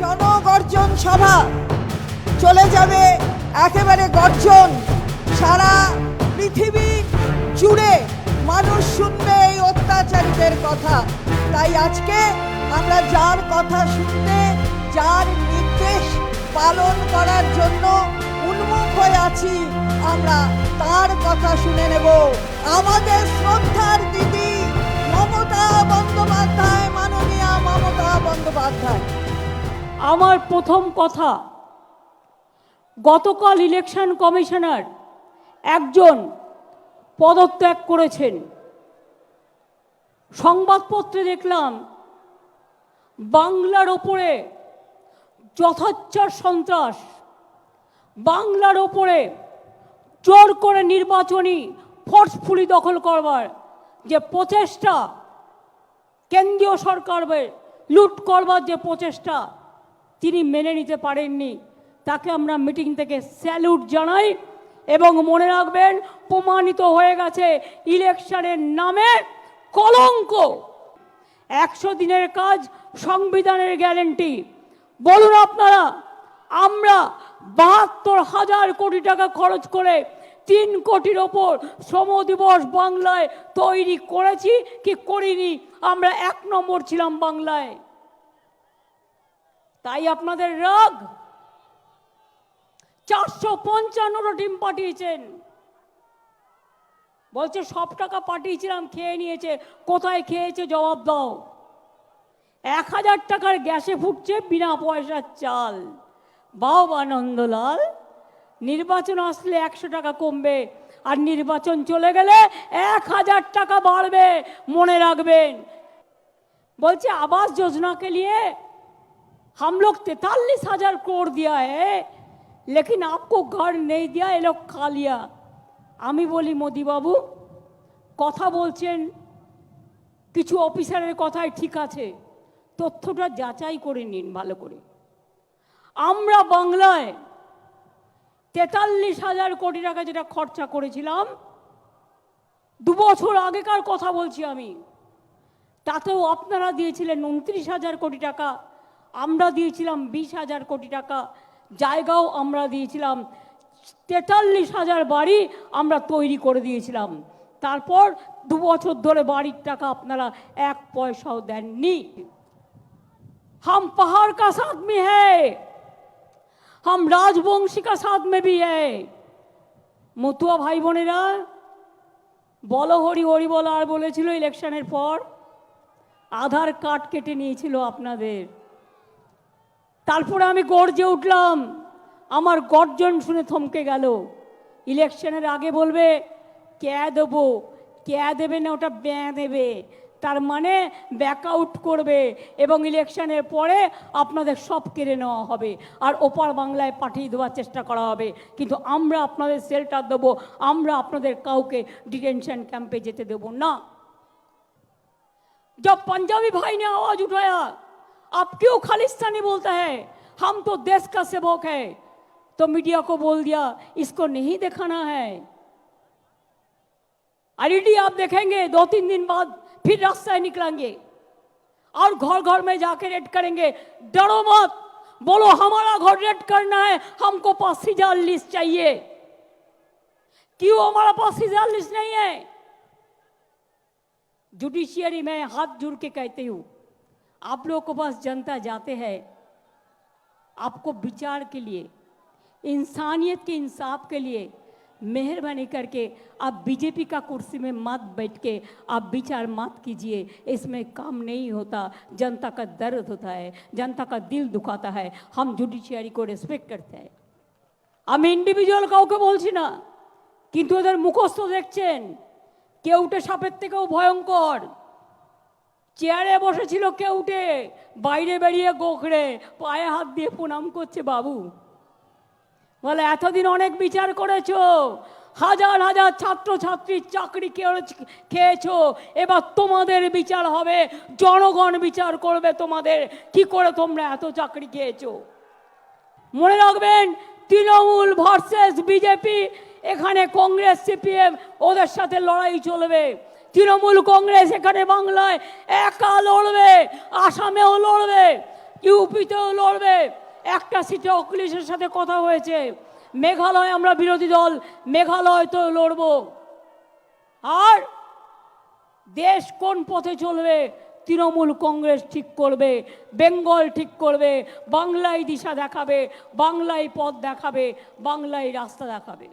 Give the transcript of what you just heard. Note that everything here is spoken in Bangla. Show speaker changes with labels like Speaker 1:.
Speaker 1: জনগর্জন সভা। চলে যাবে একেবারে গর্জন। সারা পৃথিবী জুড়ে মানুষ শুনবে এই অত্যাচারীদের কথা। তাই আজকে আমরা যার কথা শুনতে, যার নির্দেশ পালন করার জন্য উন্মুখ হয়ে আছি, আমরা তার কথা শুনে নেব। আমাদের শ্রদ্ধার দিদি মমতা বন্দ্যোপাধ্যায়, মাননীয়া মমতা বন্দ্যোপাধ্যায়।
Speaker 2: আমার প্রথম কথা, গতকাল ইলেকশন কমিশনার একজন পদত্যাগ করেছেন। সংবাদপত্রে দেখলাম, বাংলার ওপরে যথাচ্ছার সন্ত্রাস, বাংলার ওপরে জোর করে নির্বাচনী ফোর্সফুলি দখল করবার যে প্রচেষ্টা, কেন্দ্রীয় সরকারের লুট করবার যে প্রচেষ্টা তিনি মেনে নিতে পারেননি। তাকে আমরা মিটিং থেকে স্যালুট জানাই এবং মনে রাখবেন, প্রমাণিত হয়ে গেছে, ইলেকশনের নামে কলঙ্ক। একশো দিনের কাজ, সংবিধানের গ্যারেন্টি। বলুন আপনারা, আমরা বাহাত্তর হাজার কোটি টাকা খরচ করে তিন কোটির ওপর শ্রম দিবস বাংলায় তৈরি করেছি, কি করিনি? আমরা এক নম্বর ছিলাম বাংলায়। তাই আপনাদের রাগ। চারশো পঞ্চান্ন ডিম পাঠিয়েছেন। বলছে, সব টাকা পাঠিয়েছিলাম, খেয়ে নিয়েছে। কোথায় খেয়েছে জবাব দাও। এক হাজার টাকার গ্যাসে ফুটছে বিনা পয়সার চাল। বাবা আনন্দলাল নির্বাচন আসলে একশো টাকা কমবে, আর নির্বাচন চলে গেলে এক হাজার টাকা বাড়বে, মনে রাখবেন। বলছে, আবাস যোজনাকে নিয়ে हम लोग तैतालीस हजार करोड़ दिया है लेकिन आपको घर नहीं दिया ये लोग खा लिया আমি বলি মোদি বাবু কথা বলছেন কিছু অফিসারের কথাই ঠিক আছে তথ্যটা যাচাই করে নিন ভালো করে আমরা বাংলায় তেতাল্লিশ হাজার কোটি টাকা যেটা খরচা করেছিলাম দু বছর আগেকার কথা বলছি আমি তাতেও আপনারা দিয়েছিলেন উনত্রিশ হাজার কোটি টাকা আমরা দিয়েছিলাম বিশ হাজার কোটি টাকা, জায়গাও আমরা দিয়েছিলাম, তেতাল্লিশ হাজার বাড়ি আমরা তৈরি করে দিয়েছিলাম। তারপর দু বছর ধরে বাড়ির টাকা আপনারা এক পয়সাও দেননি। হাম পাহাড় কা সাথ মে হ্যায় হাম রাজবংশী কা সাথ মে বি মতুয়া ভাই বোনেরা, বলো হরি হরি বল আর বলেছিল ইলেকশনের পর, আধার কার্ড কেটে নিয়েছিল আপনাদের। তারপরে আমি গর্জে উঠলাম। আমার গর্জন শুনে থমকে গেল। ইলেকশনের আগে বলবে, ক্যা দেবো? ক্যা দেবে না? ওটা ব্যাঁ দেবে। তার মানে ব্যাক আউট করবে এবং ইলেকশনের পরে আপনাদের সব কেড়ে নেওয়া হবে আর ওপার বাংলায় পাঠিয়ে দেওয়ার চেষ্টা করা হবে। কিন্তু আমরা আপনাদের সেল্টার দেবো, আমরা আপনাদের কাউকে ডিটেনশন ক্যাম্পে যেতে দেব না। যা পাঞ্জাবি ভাই নে আওয়াজ উঠায়া आप क्यों खालिस्तानी बोलता है? हम तो देश का सेवक है। तो मीडिया को बोल दिया, इसको नहीं दिखाना है। आईडी आप देखेंगे दो तीन दिन बाद फिर रास्ताएँ निकलेंगे। और घर घर में जाके रेड करेंगे। डरो मत। बोलो, हमारा घर रेड करना है। हमको पास हज़ार लिस्ट चाहिए। क्यों हमारा पास हज़ार लिस्ट नहीं है? जुडिशियरी में हाथ जोड़ के कहती हूँ। आप लोगों के पास जनता जाते हैं आपको विचार के लिए इंसानियत के इंसाफ के लिए मेहरबानी करके आप बीजेपी का कुर्सी में मत बैठ के आप विचार मत कीजिए इसमें काम नहीं होता जनता का दर्द होता है जनता का दिल दुखाता है हम जुडिशियरी को रेस्पेक्ट करते हैं আমি ইন্ডিভিজুয়াল কাউকে বলছি না কিন্তু ওদের মুখস্থ দেখছেন কেউটে সাপের থেকেও ভয়ঙ্কর চেয়ারে বসেছিল কেউটে বাইরে বেরিয়ে গোখরে পায়ে হাত দিয়ে প্রণাম করছে বাবু। বলে, এতদিন অনেক বিচার করেছ, হাজার হাজার ছাত্র ছাত্রীর চাকরি খেয়েছ, এবার তোমাদের বিচার হবে, জনগণ বিচার করবে তোমাদের, কি করে তোমরা এত চাকরি খেয়েছো? মনে রাখবেন, তৃণমূল ভার্সেস বিজেপি, এখানে কংগ্রেস, সিপিএম, ওদের সাথে লড়াই চলবে। তৃণমূল কংগ্রেস এখানে বাংলায় একা লড়বে, আসামেও লড়বে, ইউপিতেও লড়বে। একটা সিটে অখিলেশের সাথে কথা হয়েছে, মেঘালয় আমরা বিরোধী দল মেঘালয় তো লড়বো। আর দেশ কোন পথে চলবে, তৃণমূল কংগ্রেস ঠিক করবে, বেঙ্গল ঠিক করবে, বাংলায় দিশা দেখাবে, বাংলায় পথ দেখাবে, বাংলায় রাস্তা দেখাবে।